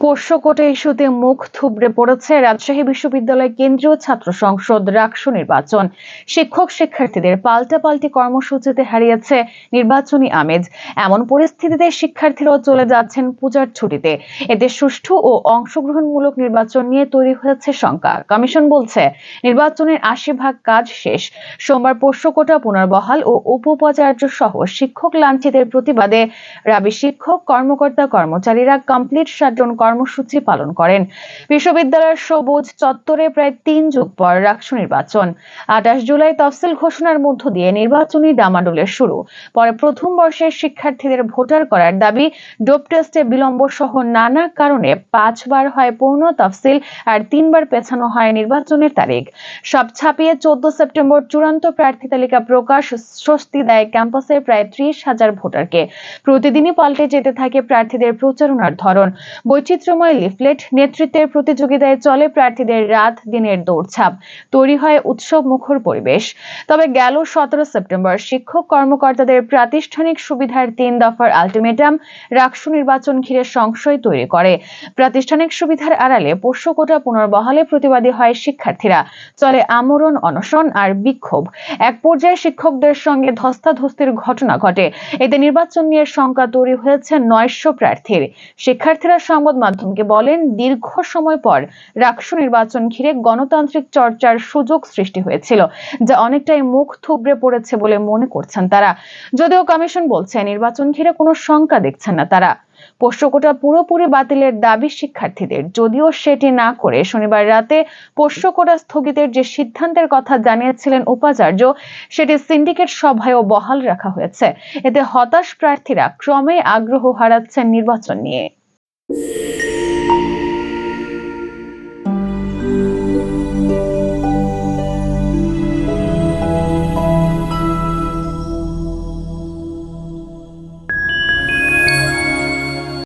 পোষ্যকোটে ইস্যুতে মুখ থুবড়ে পড়েছে রাজশাহী বিশ্ববিদ্যালয় কেন্দ্রীয় ছাত্র সংসদ রাকসু নির্বাচন। শিক্ষক শিক্ষার্থীদের পাল্টাপাল্টি কর্মসূচিতে হারিয়েছে নির্বাচনী আমেজ। এমন পরিস্থিতিতে শিক্ষার্থীরাও চলে যাচ্ছেন পূজার ছুটিতে। এতে সুষ্ঠু ও অংশগ্রহণমূলক নির্বাচন নিয়ে তৈরি হয়েছে শঙ্কা। কমিশন বলছে, নির্বাচনের আশি ভাগ কাজ শেষ। সোমবার পোষ্যকোটা পুনর্বহাল ও উপোপাচার্য সহ শিক্ষক লাঞ্ছিতের প্রতিবাদে রাবি শিক্ষক, কর্মকর্তা, কর্মচারীরা কমপ্লিট শাটডাউন কর্মসূচি পালন করেন। বিশ্ববিদ্যালয়ের সবুজ চত্বরে প্রায় তিন যুগ পর রাকসু নির্বাচন। আঠাশ জুলাই তফসিল ঘোষণার মধ্য দিয়ে নির্বাচনী ডামাডোলের শুরু। পরে প্রথম বর্ষের শিক্ষার্থীদের ভোটার করার দাবি, ডোপ টেস্টে বিলম্ব সহ নানা কারণে পাঁচবার হয় পূর্ণ তফসিল আর তিনবার পেছানো হয় নির্বাচনের তারিখ। সব ছাপিয়ে চোদ্দ সেপ্টেম্বর চূড়ান্ত প্রার্থী তালিকা প্রকাশ, স্বস্তি দেয় ক্যাম্পাসের প্রায় ত্রিশ হাজার ভোটারকে। প্রতিদিনই পাল্টে যেতে থাকে প্রার্থীদের প্রচারণার ধরন। বৈচিত্র্যময় লিফলেট নেতৃত্বের প্রতিযোগিতায় চলে প্রার্থীদের রাত দিনের দৌড়ছাপ তৈরি হয় উৎসব মুখর পরিবেশ। তবে গেল সতেরো সেপ্টেম্বর শিক্ষক কর্মকর্তাদের প্রাতিষ্ঠানিক সুবিধার তিন দফার আলটিমেটাম রাকসু নির্বাচন ঘিরে সংশয় তৈরি করে। প্রাতিষ্ঠানিক সুবিধার আড়ালে পোষ্যকোটা পুনর্বহালে প্রতিবাদী হয় শিক্ষার্থীরা। চলে আমরণ, অনশন আর বিক্ষোভ। এক পর্যায়ে শিক্ষকদের সঙ্গে ধস্তাধস্তির ঘটনা ঘটে। এতে নির্বাচন নিয়ে শঙ্কা তৈরি হয়েছে নয়শো প্রার্থীর। শিক্ষার্থীরা সংবাদ মাধ্যমকে বলেন, দীর্ঘ সময় পর রাকসু নির্বাচন ঘিরে গণতান্ত্রিক চর্চার সুযোগ সৃষ্টি হয়েছিল, যা অনেকটাই মুখ থুবড়ে পড়েছে বলে মনে করছেন তারা। যদিও কমিশন বলছে, নির্বাচন ঘিরে কোনো শঙ্কা দেখছেন না তারা। পোষ্যকোটা পুরোপুরি বাতিলের দাবি শিক্ষার্থীদের। যদিও সেটি না করে শনিবার রাতে পোষ্যকোটা স্থগিতের যে সিদ্ধান্তের কথা জানিয়েছিলেন উপাচার্য, সেটি সিন্ডিকেট সভায়ও বহাল রাখা হয়েছে। এতে হতাশ প্রার্থীরা ক্রমে আগ্রহ হারাচ্ছেন নির্বাচন নিয়ে।